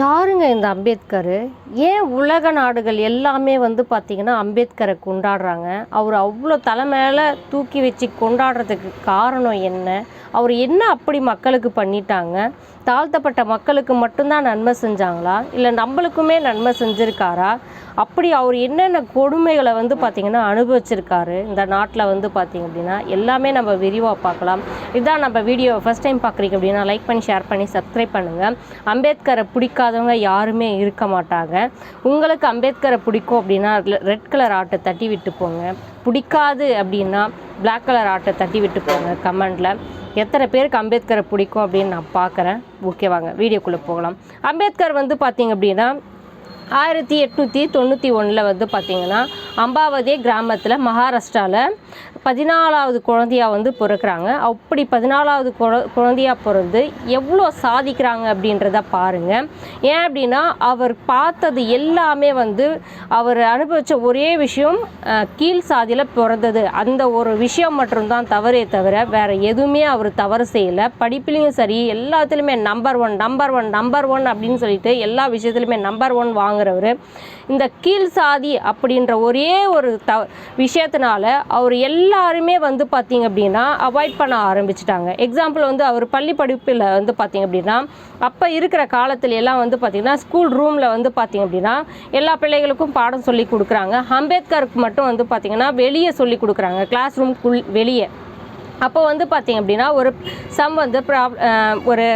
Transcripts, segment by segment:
யாருங்க இந்த அம்பேத்கர்? ஏன் உலக நாடுகள் எல்லாமே வந்து பார்த்திங்கன்னா அம்பேத்கரை கொண்டாடுறாங்க அவர் அவ்வளோ தலை மேலே தூக்கி வச்சு கொண்டாடுறதுக்கு காரணம் என்ன? அவர் என்ன அப்படி மக்களுக்கு பண்ணிட்டாங்க? தாழ்த்தப்பட்ட மக்களுக்கு மட்டும்தான் நன்மை செஞ்சாங்களா? இல்லை நம்மளுக்குமே நன்மை செஞ்சுருக்காரா? அப்படி அவர் என்னென்ன கொடுமைகளை வந்து பார்த்திங்கன்னா அனுபவிச்சிருக்காரு? இந்த நாட்டில் வந்து பார்த்திங்க அப்படின்னா எல்லாமே நம்ம விரிவாக பார்க்கலாம். இதுதான் நம்ம வீடியோ ஃபஸ்ட் டைம் பார்க்குறீங்க அப்படின்னா லைக் பண்ணி ஷேர் பண்ணி சப்ஸ்கிரைப் பண்ணுங்கள் அம்பேத்கரை பிடிக்காதவங்க யாருமே இருக்க மாட்டாங்க. உங்களுக்கு அம்பேத்கரை பிடிக்கும் அப்படின்னா ரெட் கலர் ஆட்டை தட்டி விட்டு போங்க. பிடிக்காது அப்படின்னா பிளாக் கலர் ஆட்டை தட்டி விட்டு போங்க கமெண்டில் எத்தனை பேருக்கு அம்பேத்கரை பிடிக்கும் அப்படின்னு நான் பார்க்குறேன். ஓகேவாங்க வீடியோக்குள்ளே போகலாம். அம்பேத்கர் வந்து பார்த்திங்க அப்படின்னா ஆயிரத்தி எட்நூற்றி தொண்ணூற்றி ஒன்றில் வந்து பார்த்திங்கன்னா அம்பாவதி கிராமத்தில் மகாராஷ்டிராவில் பதினாலாவது குழந்தையா வந்து பிறக்கிறாங்க. அப்படி பதினாலாவது குழ குழந்தையாக பிறந்து எவ்வளோ சாதிக்கிறாங்க அப்படின்றத பாருங்கள் ஏன் அப்படின்னா அவர் பார்த்தது எல்லாமே வந்து அவர் அனுபவித்த ஒரே விஷயம் கீழ் சாதியில் பிறந்தது. அந்த ஒரு விஷயம் மட்டும்தான் தவறே தவிர வேறு எதுவுமே அவர் தவறு செய்யலை. படிப்புலேயும் சரி எல்லாத்துலேயுமே number one number one number one அப்படின்னு சொல்லிட்டு எல்லா விஷயத்துலையுமே நம்பர் ஒன் வாங்குறவர். இந்த கீழ் சாதி அப்படின்ற ஒரே ஒரு த விஷயத்தினால அவர் எல்லா எல்லாருமே வந்து பார்த்திங்க அப்படின்னா அவாய்ட் பண்ண ஆரம்பிச்சிட்டாங்க. எக்ஸாம்பிள் வந்து அவர் பள்ளி படிப்பில் வந்து பார்த்திங்க அப்படின்னா அப்போ இருக்கிற காலத்துல எல்லாம் வந்து பார்த்திங்கன்னா ஸ்கூல் ரூமில் வந்து பார்த்தீங்க அப்படின்னா எல்லா பிள்ளைகளுக்கும் பாடம் சொல்லி கொடுக்குறாங்க. அம்பேத்கருக்கு மட்டும் வந்து பார்த்திங்கன்னா வெளியே சொல்லி கொடுக்குறாங்க. கிளாஸ் ரூம்குள் வெளியே. அப்போ வந்து பார்த்தீங்க அப்படின்னா ஒரு சம் வந்து ப்ராப் ஒரு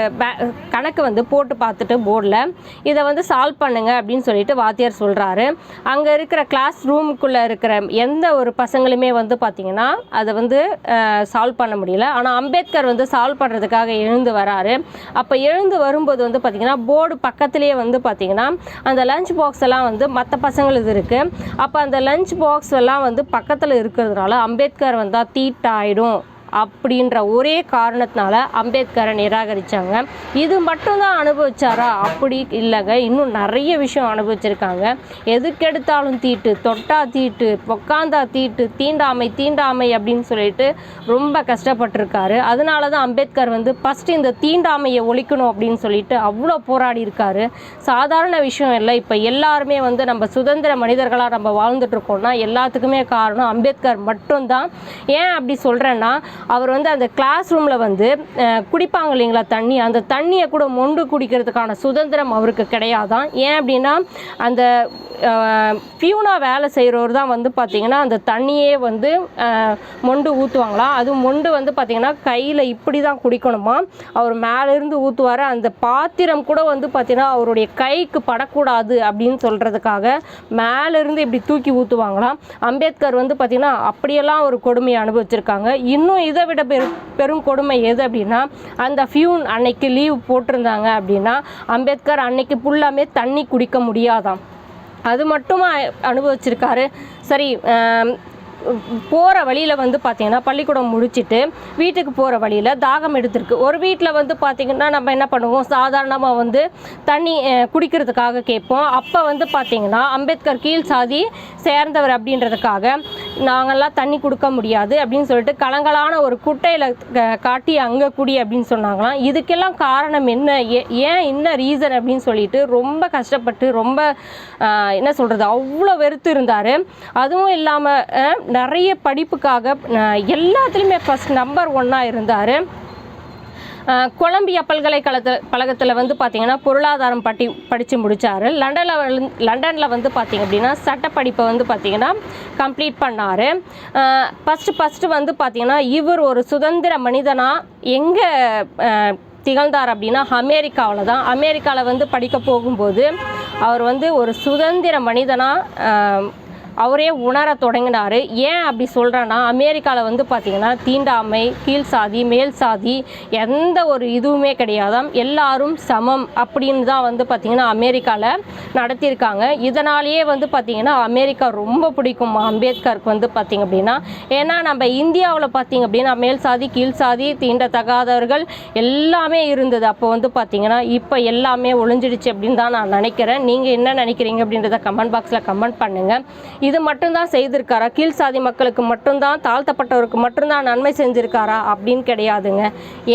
கணக்கு வந்து போட்டு பார்த்துட்டு போர்டில் இதை வந்து சால்வ் பண்ணுங்க அப்படின்னு சொல்லிட்டு வாத்தியார் சொல்கிறாரு அங்கே இருக்கிற கிளாஸ் ரூமுக்குள்ளே இருக்கிற எந்த ஒரு பசங்களுமே வந்து பார்த்தீங்கன்னா அதை வந்து சால்வ் பண்ண முடியல. ஆனால் அம்பேத்கர் வந்து சால்வ் பண்ணுறதுக்காக எழுந்து வராரு. அப்போ எழுந்து வரும்போது வந்து பார்த்தீங்கன்னா போர்டு பக்கத்துலேயே வந்து பார்த்தீங்கன்னா அந்த லஞ்ச் பாக்ஸ் எல்லாம் வந்து மற்ற பசங்களுக்கு இருக்குது அப்போ அந்த லஞ்ச் பாக்ஸ் எல்லாம் வந்து பக்கத்தில் இருக்கிறதுனால அம்பேத்கர் வந்தால் தீட்டாயிடும். அப்படின்ற ஒரே காரணத்தினால அம்பேத்கரை நிராகரித்தாங்க இது மட்டும்தான் அனுபவிச்சாரா? அப்படி இல்லைங்க. இன்னும் நிறைய விஷயம் அனுபவிச்சிருக்காங்க. எதுக்கெடுத்தாலும் தீட்டு தொட்டா தீட்டு பொக்காந்தா தீட்டு தீண்டாமை தீண்டாமை அப்படின்னு சொல்லிட்டு ரொம்ப கஷ்டப்பட்டிருக்காரு. அதனால தான் அம்பேத்கர் வந்து ஃபஸ்ட்டு இந்த தீண்டாமையை ஒழிக்கணும் அப்படின்னு சொல்லிட்டு அவ்வளோ போராடி இருக்காரு. சாதாரண விஷயம் இல்லை. இப்போ எல்லாருமே வந்து நம்ம சுதந்திர மனிதர்களாக நம்ம வாழ்ந்துட்டு இருக்கோம்னா எல்லாத்துக்குமே காரணம் அம்பேத்கர் மட்டும்தான். ஏன் அப்படி சொல்கிறேன்னா அவர் வந்து அந்த கிளாஸ் ரூமில் வந்து குடிப்பாங்க இல்லைங்களா தண்ணி? அந்த தண்ணியை கூட மொண்டு குடிக்கிறதுக்கான சுதந்திரம் அவருக்கு கிடையாதான். ஏன் அப்படின்னா அந்த பியூனாக வேலை செய்கிறவர் தான் வந்து பார்த்திங்கன்னா அந்த தண்ணியே வந்து மொண்டு ஊற்றுவாங்களாம் அது மொண்டு வந்து பார்த்திங்கன்னா கையில் இப்படி தான் குடிக்கணுமா? அவர் மேலேருந்து ஊற்றுவார் அந்த பாத்திரம் கூட வந்து பார்த்திங்கன்னா அவருடைய கைக்கு படக்கூடாது அப்படின்னு சொல்கிறதுக்காக மேலேருந்து இப்படி தூக்கி ஊற்றுவாங்களாம் அம்பேத்கர் வந்து பார்த்திங்கன்னா அப்படியெல்லாம் ஒரு கொடுமையை அனுபவிச்சிருக்காங்க. இன்னும் இதை விட பெரு பெரும் கொடுமை எது அப்படின்னா அந்த ஃபியூன் அன்னைக்கு லீவ் போட்டிருந்தாங்க அப்படின்னா அம்பேத்கர் அன்னைக்கு ஃபுல்லாமே தண்ணி குடிக்க முடியாதாம். அது மட்டுமா அனுபவிச்சிருக்காரு? சரி போகிற வழியில் வந்து பார்த்தீங்கன்னா பள்ளிக்கூடம் முடிச்சிட்டு வீட்டுக்கு போகிற வழியில் தாகம் எடுத்திருக்கு. ஒரு வீட்டில் வந்து பார்த்திங்கன்னா நம்ம என்ன பண்ணுவோம்? சாதாரணமாக வந்து தண்ணி குடிக்கிறதுக்காக கேட்போம். அப்போ வந்து பார்த்திங்கன்னா அம்பேத்கர் கீழ் சாதி சேர்ந்தவர் அப்படின்றதுக்காக நாங்கள்லாம் தண்ணி கொடுக்க முடியாது அப்படின்னு சொல்லிட்டு கலங்கலான ஒரு குட்டையில் காட்டி அங்கே குடி அப்படின்னு சொன்னாங்களாம். இதுக்கெல்லாம் காரணம் என்ன? ஏ- ஏன் என்ன ரீசன் அப்படின்னு சொல்லிட்டு ரொம்ப கஷ்டப்பட்டு ரொம்ப என்ன சொல்கிறது அவ்வளோ வெறுத்து இருந்தார். அதுவும் இல்லாமல் நிறைய படிப்புக்காக எல்லாத்துலேயுமே ஃபஸ்ட் நம்பர் ஒன்னாக இருந்தார். கொலம்பியா பல்கலைக்கழகத்தில் பழகத்தில் வந்து பார்த்திங்கன்னா பொருளாதாரம் பட்டி படித்து முடித்தார் லண்டனில் லண்டனில் வந்து பார்த்திங்க அப்படின்னா சட்டப்படிப்பை வந்து பார்த்திங்கன்னா கம்ப்ளீட் பண்ணார். ஃபஸ்ட்டு ஃபஸ்ட்டு வந்து பார்த்திங்கன்னா இவர் ஒரு சுதந்திர மனிதனாக எங்கே திகழ்ந்தார் அப்படின்னா அமெரிக்காவில் தான். அமெரிக்காவில் வந்து படிக்க போகும்போது அவர் வந்து ஒரு சுதந்திர மனிதனாக அவரே உணர தொடங்கினார். ஏன் அப்படி சொல்கிறேன்னா அமெரிக்காவில் வந்து பார்த்திங்கன்னா தீண்டாமை கீழ் சாதி மேல் சாதி எந்த ஒரு இதுவுமே கிடையாதாம். எல்லாரும் சமம் அப்படின்னு தான் வந்து பார்த்திங்கன்னா அமெரிக்காவில் நடத்தியிருக்காங்க. இதனாலேயே வந்து பார்த்திங்கன்னா அமெரிக்கா ரொம்ப பிடிக்கும். அம்பேத்கருக்கு வந்து பார்த்திங்க அப்படின்னா. ஏன்னா நம்ம இந்தியாவில் பார்த்திங்க அப்படின்னா மேல் சாதி கீழ் சாதி தீண்டத்தகாதவர்கள் எல்லாமே இருந்தது. அப்போ வந்து பார்த்திங்கன்னா இப்போ எல்லாமே ஒளிஞ்சிடுச்சு அப்படின்னு தான் நான் நினைக்கிறேன். நீங்கள் என்ன நினைக்கிறீங்க அப்படின்றத கமெண்ட் பாக்ஸில் கமெண்ட் பண்ணுங்கள் இது மட்டும்தான் செய்திருக்காரா? கீழ் சாதி மக்களுக்கு மட்டும்தான் தாழ்த்தப்பட்டவருக்கு மட்டும்தான் நன்மை செஞ்சுருக்காரா? அப்படின்னு கிடையாதுங்க.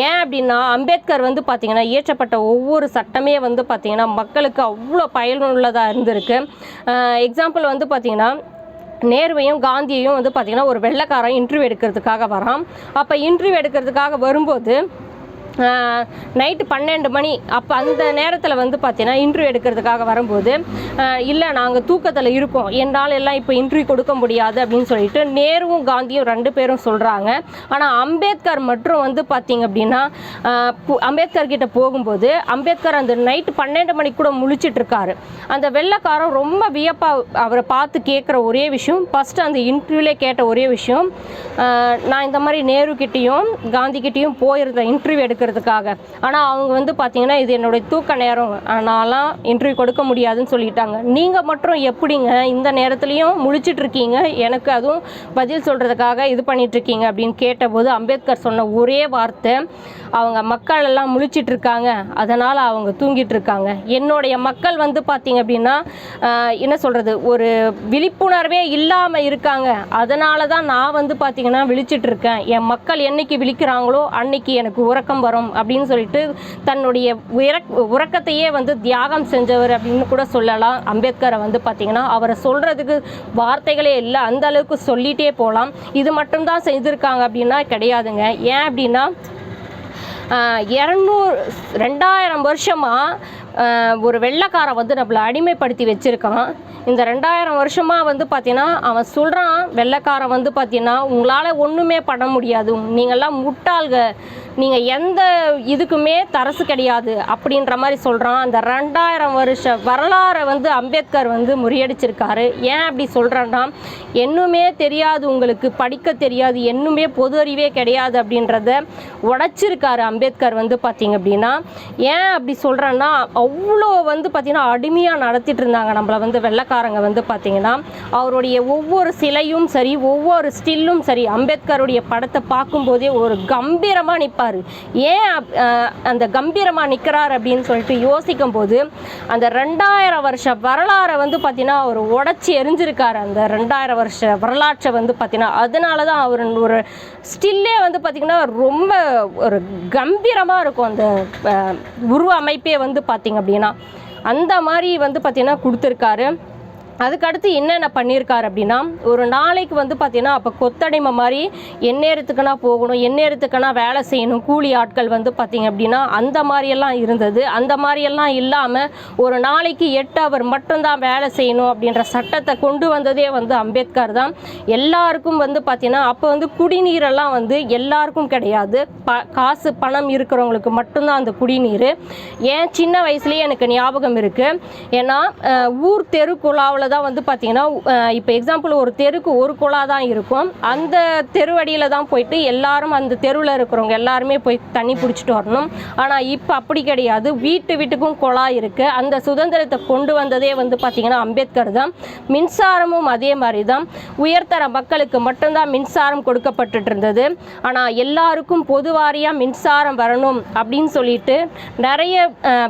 ஏன் அப்படின்னா அம்பேத்கர் வந்து பார்த்திங்கன்னா இயற்றப்பட்ட ஒவ்வொரு சட்டமே வந்து பார்த்திங்கன்னா மக்களுக்கு அவ்வளோ பயனுள்ளதாக இருந்திருக்கு. எக்ஸாம்பிள் வந்து பார்த்திங்கன்னா நேருவையும் காந்தியையும் வந்து பார்த்திங்கன்னா ஒரு வெள்ளைக்காரன் இன்டர்வியூ எடுக்கிறதுக்காக வரான். அப்போ இன்டர்வியூ எடுக்கிறதுக்காக வரும்போது நைட்டு பன்னெண்டு மணி. அப்போ அந்த நேரத்தில் வந்து பார்த்தீங்கன்னா இன்ட்ரிவ் எடுக்கிறதுக்காக வரும்போது இல்லை நாங்கள் தூக்கத்தில் இருக்கோம். என்னால் எல்லாம் இப்போ இன்ட்ரிவ் கொடுக்க முடியாது அப்படின்னு சொல்லிட்டு நேருவும் காந்தியும் ரெண்டு பேரும் சொல்கிறாங்க ஆனால் அம்பேத்கர் மற்றும் வந்து பார்த்தீங்க அப்படின்னா அம்பேத்கர் கிட்ட போகும்போது அம்பேத்கர் அந்த நைட்டு பன்னெண்டு மணிக்கு கூட முழிச்சிட்டு இருக்காரு. அந்த வெள்ளக்காரன் ரொம்ப வியப்பாக அவரை பார்த்து கேட்குற ஒரே விஷயம் ஃபஸ்ட்டு அந்த இன்டர்வியூலே கேட்ட ஒரே விஷயம் நான் இந்த மாதிரி நேரு கிட்டேயும் காந்தி கிட்டேயும் போயிருந்தேன் இன்டர்வியூ இருக்கிறதுக்காக ஆனால் அவங்க வந்து பார்த்தீங்கன்னா இது என்னுடைய தூக்க நேரம். நான்லாம் இன்டர்வியூ கொடுக்க முடியாதுன்னு சொல்லிட்டாங்க. நீங்கள் மட்டும் எப்படிங்க இந்த நேரத்துலையும் முழிச்சிட்டு இருக்கீங்க? எனக்கு அதுவும் பதில் சொல்கிறதுக்காக இது பண்ணிகிட்ருக்கீங்க அப்படின்னு கேட்டபோது அம்பேத்கர் சொன்ன ஒரே வார்த்தை அவங்க மக்கள் எல்லாம் முழிச்சிட்டு இருக்காங்க. அதனால் அவங்க தூங்கிட்டு இருக்காங்க. என்னுடைய மக்கள் வந்து பார்த்தீங்க அப்படின்னா என்ன சொல்கிறது ஒரு விழிப்புணர்வே இல்லாமல் இருக்காங்க. அதனால தான் நான் வந்து பார்த்தீங்கன்னா விழிச்சிட்டு இருக்கேன். என் மக்கள் என்னைக்கு விழிக்கிறாங்களோ அன்னைக்கு எனக்கு உறக்கம் வரும் அப்படின்னு சொல்லிட்டு தன்னுடைய உறக் உறக்கத்தையே வந்து தியாகம் செஞ்சவர் அப்படின்னு கூட சொல்லலாம். அம்பேத்கரை வந்து பார்த்தீங்கன்னா அவரை சொல்கிறதுக்கு வார்த்தைகளே இல்லை. அந்த அளவுக்கு சொல்லிட்டே போகலாம் இது மட்டும்தான் செஞ்சுருக்காங்க அப்படின்னா கிடையாதுங்க. ஏன் அப்படின்னா இரநூறு ரெண்டாயிரம் வருஷமாக ஒரு வெள்ளக்காரன் வந்து நம்மளை அடிமைப்படுத்தி வச்சுருக்கான். இந்த ரெண்டாயிரம் வருஷமாக வந்து பார்த்தீங்கன்னா அவன் சொல்கிறான் வெள்ளக்காரன் வந்து பார்த்தீங்கன்னா உங்களால் ஒன்றுமே பண்ண முடியாது. நீங்கள்லாம் முட்டாள்க. நீங்கள் எந்த இதுக்குமே தரசு கிடையாது அப்படின்ற மாதிரி சொல்கிறான் அந்த ரெண்டாயிரம் வருஷ வரலாறை வந்து அம்பேத்கர் வந்து முறியடிச்சிருக்காரு. ஏன் அப்படி சொல்கிறேன்னா என்னுமே தெரியாது உங்களுக்கு படிக்க தெரியாது என்னுமே பொது அறிவே கிடையாது அப்படின்றத உடச்சிருக்காரு அம்பேத்கர் வந்து பார்த்தீங்க அப்படின்னா. ஏன் அப்படி சொல்கிறேன்னா அவ்வளோ வந்து பார்த்திங்கன்னா அடிமையாக நடத்திட்டு இருந்தாங்க நம்மளை வந்து வெள்ளைக்காரங்க வந்து பார்த்திங்கன்னா அவருடைய ஒவ்வொரு சிலையும் சரி ஒவ்வொரு ஸ்டில்லும் சரி அம்பேத்கருடைய படத்தை பார்க்கும்போதே ஒரு கம்பீரமாக நிற்பார் ஏன் அப்- அந்த கம்பீரமாக நிற்கிறார் அப்படின்னு சொல்லிட்டு யோசிக்கும் போது அந்த ரெண்டாயிரம் வருஷ வரலாறை வந்து பார்த்தீங்கன்னா அவர் உடச்சி எரிஞ்சிருக்கார். அந்த ரெண்டாயிரம் வருஷ வரலாற்றை வந்து பார்த்தீங்கன்னா அதனால தான் அவர் ஒரு ஸ்டில்லே வந்து பார்த்திங்கன்னா ரொம்ப ஒரு கம்பீரமாக இருக்கும் அந்த உருவ அமைப்பே வந்து பார்த்திங்க அப்படின்னா. அந்த மாதிரி வந்து பார்த்திங்கன்னா கொடுத்துருக்காரு. அதுக்கடுத்து என்னென்ன பண்ணியிருக்காரு அப்படின்னா ஒரு நாளைக்கு வந்து பார்த்தீங்கன்னா அப்போ கொத்தடிமை மாதிரி எந்நேரத்துக்குனா போகணும் எந்நேரத்துக்குனா வேலை செய்யணும் கூலி ஆட்கள் வந்து பார்த்தீங்க அப்படின்னா அந்த மாதிரியெல்லாம் இருந்தது. அந்த மாதிரியெல்லாம் இல்லாமல் ஒரு நாளைக்கு எட்டு அவர் மட்டும்தான் வேலை செய்யணும் அப்படின்ற சட்டத்தை கொண்டு வந்ததே வந்து அம்பேத்கர் தான். எல்லாருக்கும் வந்து பார்த்தீங்கன்னா அப்போ வந்து குடிநீரெல்லாம் வந்து எல்லாருக்கும் கிடையாது. ப காசு பணம் இருக்கிறவங்களுக்கு மட்டும்தான் அந்த குடிநீர். ஏன் சின்ன வயசுலேயே எனக்கு ஞாபகம் இருக்குது ஏன்னா ஊர் தெரு குழாவில் தான் வந்து பார்த்தீங்கன்னா இப்போ எக்ஸாம்பிள் ஒரு தெருக்கு ஒரு குழா தான் இருக்கும். அந்த தெருவடியில் தான் போயிட்டு எல்லாரும் அந்த தெருவில் இருக்கிறவங்க எல்லாருமே போய் தண்ணி பிடிச்சிட்டு வரணும். ஆனால் இப்போ அப்படி கிடையாது. வீட்டு வீட்டுக்கும் குழா இருக்குது அந்த சுதந்திரத்தை கொண்டு வந்ததே வந்து பார்த்திங்கன்னா அம்பேத்கர் தான். மின்சாரமும் அதே மாதிரி தான். உயர்தர மக்களுக்கு மட்டும்தான் மின்சாரம் கொடுக்கப்பட்டுட்டு இருந்தது. ஆனால் எல்லாருக்கும் பொதுவாரியாக மின்சாரம் வரணும் அப்படின்னு சொல்லிட்டு நிறைய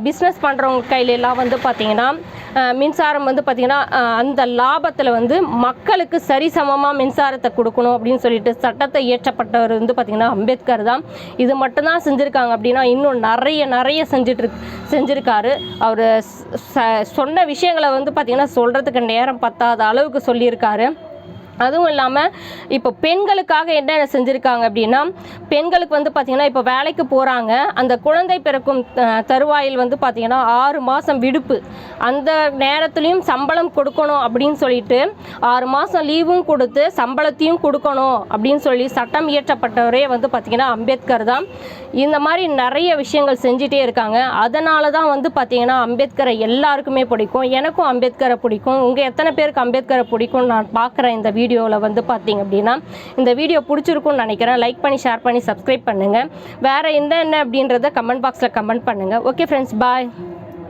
பிஸ்னஸ் பண்ணுறவங்க கையிலெல்லாம் வந்து பார்த்திங்கன்னா மின்சாரம் வந்து பார்த்திங்கன்னா அந்த லாபத்தில் வந்து மக்களுக்கு சரிசமமாக மின்சாரத்தை கொடுக்கணும் அப்படின்னு சொல்லிட்டு சட்டத்தை இயற்றப்பட்டவர் வந்து பார்த்திங்கன்னா அம்பேத்கர் தான். இது மட்டும்தான் செஞ்சுருக்காங்க அப்படின்னா இன்னும் நிறைய நிறைய செஞ்சுட்டு செஞ்சுருக்காரு. அவர் சொன்ன விஷயங்களை வந்து பார்த்திங்கன்னா சொல்கிறதுக்கு நேரம் பத்தாத அளவுக்கு சொல்லியிருக்காரு. அதுவும் இல்லாமல் இப்போ பெண்களுக்காக என்ன செஞ்சுருக்காங்க அப்படின்னா பெண்களுக்கு வந்து பார்த்திங்கன்னா இப்போ வேலைக்கு போகிறாங்க அந்த குழந்தை பிறக்கும் தருவாயில் வந்து பார்த்திங்கன்னா ஆறு மாதம் விடுப்பு. அந்த நேரத்துலையும் சம்பளம் கொடுக்கணும் அப்படின்னு சொல்லிட்டு ஆறு மாதம் லீவும் கொடுத்து சம்பளத்தையும் கொடுக்கணும் அப்படின்னு சொல்லி சட்டம் இயற்றப்பட்டவரே வந்து பார்த்திங்கன்னா அம்பேத்கர் தான். இந்த மாதிரி நிறைய விஷயங்கள் செஞ்சிட்டே இருக்காங்க. அதனால தான் வந்து பார்த்திங்கன்னா அம்பேத்கரை எல்லாருக்குமே பிடிக்கும். எனக்கும் அம்பேத்கரை பிடிக்கும். உங்கள் எத்தனை பேருக்கு அம்பேத்கரை பிடிக்கும் நான் பார்க்குறேன் இந்த வீடியோவில் வந்து பார்த்தீங்க அப்படின்னா இந்த வீடியோ பிடிச்சிருக்கும்னு நினைக்கிறேன். லைக் பண்ணி ஷேர் பண்ணி சப்ஸ்கிரைப் பண்ணுங்கள் வேறு என்ன என்ன அப்படின்றத கமெண்ட் பாக்ஸில் கமெண்ட் பண்ணுங்கள் ஓகே ஃப்ரெண்ட்ஸ் பாய்